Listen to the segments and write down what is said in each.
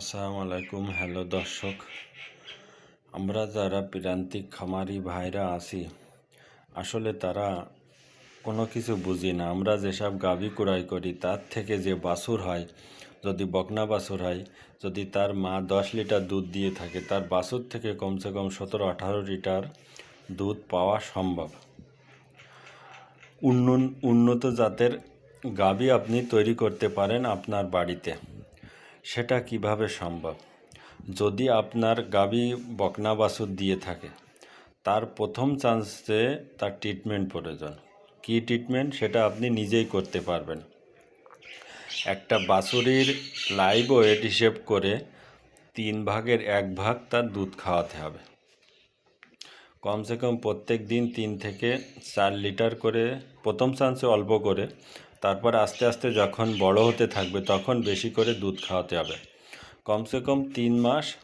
আসসালামু আলাইকুম, হ্যালো দর্শক। আমরা যারা প্রান্তিক খামারি ভাইরা আছি, আসলে তারা কোনো কিছু বুঝি না। আমরা যেসব গাভী ক্রয় করি, তার থেকে যে বাছুর হয়, যদি বকনা বাছুর হয়, যদি তার মা দশ লিটার দুধ দিয়ে থাকে, তার বাছুর থেকে কমসে কম সতেরো আঠারো লিটার দুধ পাওয়া সম্ভব। উন্নত জাতের গাভী আপনি তৈরি করতে পারেন আপনার বাড়িতে। সেটা কীভাবে সম্ভব? যদি আপনার গাভী বকনা বাছুর দিয়ে থাকে, তার প্রথম চান্সে তার ট্রিটমেন্ট প্রয়োজন কী ট্রিটমেন্ট সেটা আপনি নিজেই করতে পারবেন। একটা বাছুরির লাইভ ওয়েট হিসেব করে তিন ভাগের এক ভাগ তার দুধ খাওয়াতে হবে। কমসে কম প্রত্যেক দিন তিন থেকে চার লিটার করে প্রথম চান্সে অল্প করে তারপর আস্তে আস্তে যখন বড় হতে থাকবে তখন বেশি করে দুধ খাওয়াতে হবে। কমসে কম তিন মাস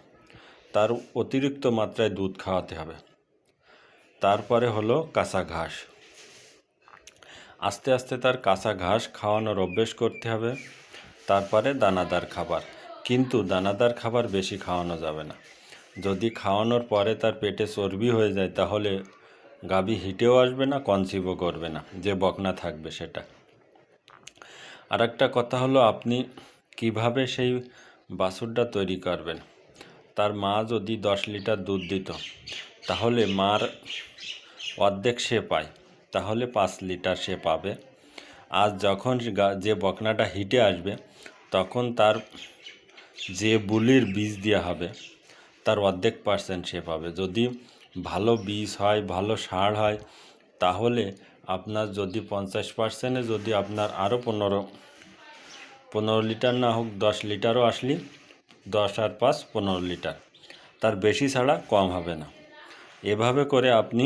তার অতিরিক্ত মাত্রায় দুধ খাওয়াতে হবে। তারপরে হলো কাঁচা ঘাস। আস্তে আস্তে তার কাঁচা ঘাস খাওয়ানোর অভ্যেস করতে হবে। তারপরে দানাদার খাবার। কিন্তু দানাদার খাবার বেশি খাওয়ানো যাবে না। যদি খাওয়ানোর পরে তার পেটে চর্বি হয়ে যায় তাহলে গাভী হিটেও আসবে না, কনসিভও করবে না, যে বকনা থাকবে সেটা। আর একটা কথা হলো, আপনি কীভাবে সেই বাছুরটা তৈরি করবেন? তার মা যদি দশ লিটার দুধ দিত, তাহলে মার অর্ধেক সে পায়, তাহলে পাঁচ লিটার সে পাবে। আর যখন যে বকনাটা হিটে আসবে, তখন তার যে বুলির বীজ দেওয়া হবে, তার অর্ধেক পার্সেন্ট সে পাবে। যদি ভালো বীজ হয়, ভালো সার হয়, তাহলে আপনার যদি পঞ্চাশ পার্সেন্টে যদি আপনার আরও পনেরো পনেরো লিটার না হোক, দশ লিটারও আসলি, দশ আর পাঁচ, পনেরো লিটার। তার বেশি ছাড়া কম হবে না। এভাবে করে আপনি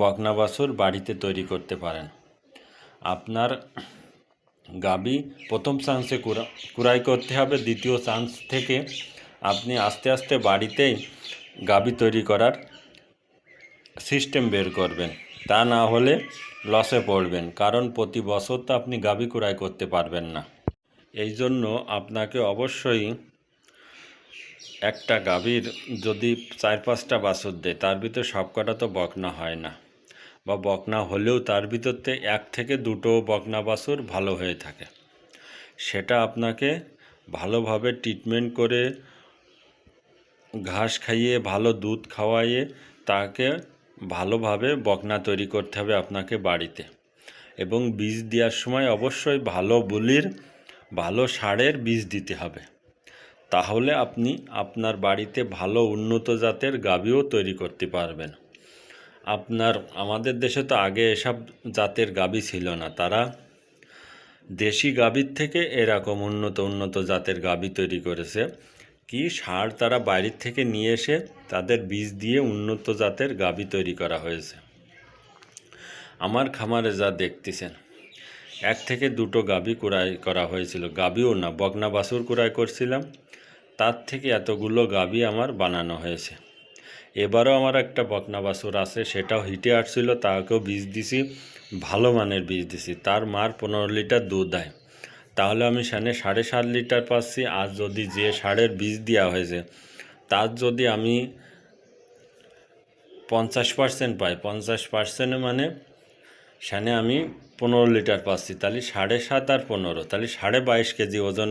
বকনা বাছুর বাড়িতে তৈরি করতে পারেন। আপনার গাবি প্রথম চান্সে কুড়া কুড়াই করতে হবে, দ্বিতীয় চান্স থেকে আপনি আস্তে আস্তে বাড়িতেই গাবি তৈরি করার সিস্টেম বের করবেন। তা না হলে লসে পড়বেন, কারণ প্রতি বছর তো আপনি গাবি কুড়াই করতে পারবেন না। এই জন্য আপনাকে অবশ্যই একটা গাভীর যদি চার পাঁচটা বাছুর দেয়, তার ভিতরে সবকটা তো বকনা হয় না। বা বকনা হলেও তার ভিতরতে এক থেকে দুটো বকনা বাছুর ভালো হয়ে থাকে। সেটা আপনাকে ভালোভাবে ট্রিটমেন্ট করে ঘাস খাইয়ে, ভালো দুধ খাওয়াইয়ে তাকে ভালোভাবে বকনা তৈরি করতে হবে আপনাকে বাড়িতে। এবং বীজ দেওয়ার সময় অবশ্যই ভালো বুলির, ভালো সারের বীজ দিতে হবে। তাহলে আপনি আপনার বাড়িতে ভালো উন্নত জাতের গাভীও তৈরি করতে পারবেন। আপনার, আমাদের দেশে তো আগে এসব জাতের গাভী ছিল না। তারা দেশি গাভীর থেকে এরকম উন্নত উন্নত জাতের গাভী তৈরি করেছে। কি সার তারা বাইরের থেকে নিয়ে এসে তাদের বীজ দিয়ে উন্নত জাতের গাভী তৈরি করা হয়েছে। আমার খামারে যা দেখতেছেন, এক থেকে দুটো গাভী কুড়াই করা হয়েছিল। গাভীও না বকনা বাছুর কুড়াই করছিলাম। তার থেকে এতগুলো গাভী আমার বানানো হয়েছে। এবারও আমার একটা বকনা বাছুর আছে, সেটাও হিটে আসছিল, তাকেও বীজ দিছি, ভালো মানের বীজ দিছি। তার মার পনেরো লিটার দুধ দেয়। তাহলে আমি সেখানে সাড়ে সাত লিটার পাচ্ছি, আর যদি যে সারের বীজ দেওয়া হয়েছে, তার যদি আমি পঞ্চাশ পার্সেন্ট পাই, পঞ্চাশ পার্সেন্টে মানে সেখানে আমি পনেরো লিটার পাচ্ছি, তাহলে সাড়ে সাত আর পনেরো, তাহলে সাড়ে বাইশ কেজি ওজন,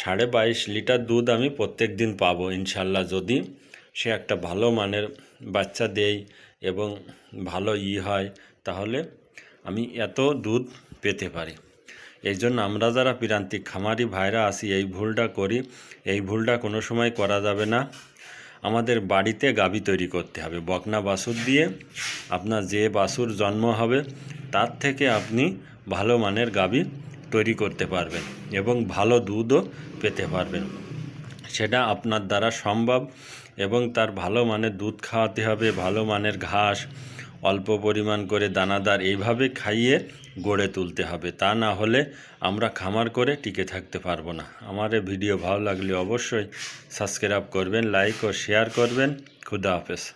সাড়ে বাইশ লিটার দুধ আমি প্রত্যেক দিন পাবো ইনশাল্লাহ, যদি সে একটা ভালো মানের বাচ্চা দেই এবং ভালো ই হয়, তাহলে আমি এত দুধ পেতে পারি। এই জন্য আমরা যারা প্রান্তিক খামারি ভাইরা আছি, এই ভুলটা করি। এই ভুলটা কোনো সময় করা যাবে না। আমাদের বাড়িতে গাবি তৈরি করতে হবে, বকনা বাছুর দিয়ে। আপনার যে বাছুর জন্ম হবে, তার থেকে আপনি ভালো মানের গাবি তৈরি করতে পারবেন এবং ভালো দুধও পেতে পারবেন। সেটা আপনার দ্বারা সম্ভব এবং তার ভালো মানের দুধ খাওয়াতে হবে, ভালো মানের ঘাস, অল্প পরিমাণ করে দানাদার এইভাবে খাইয়ে গড়ে তুলতে হবে। তা না হলে আমরা খামার করে টিকে থাকতে পারব না। আমার ভিডিও ভালো লাগলে অবশ্যই সাবস্ক্রাইব করবেন, লাইক ও শেয়ার করবেন। খুদা হাফেজ।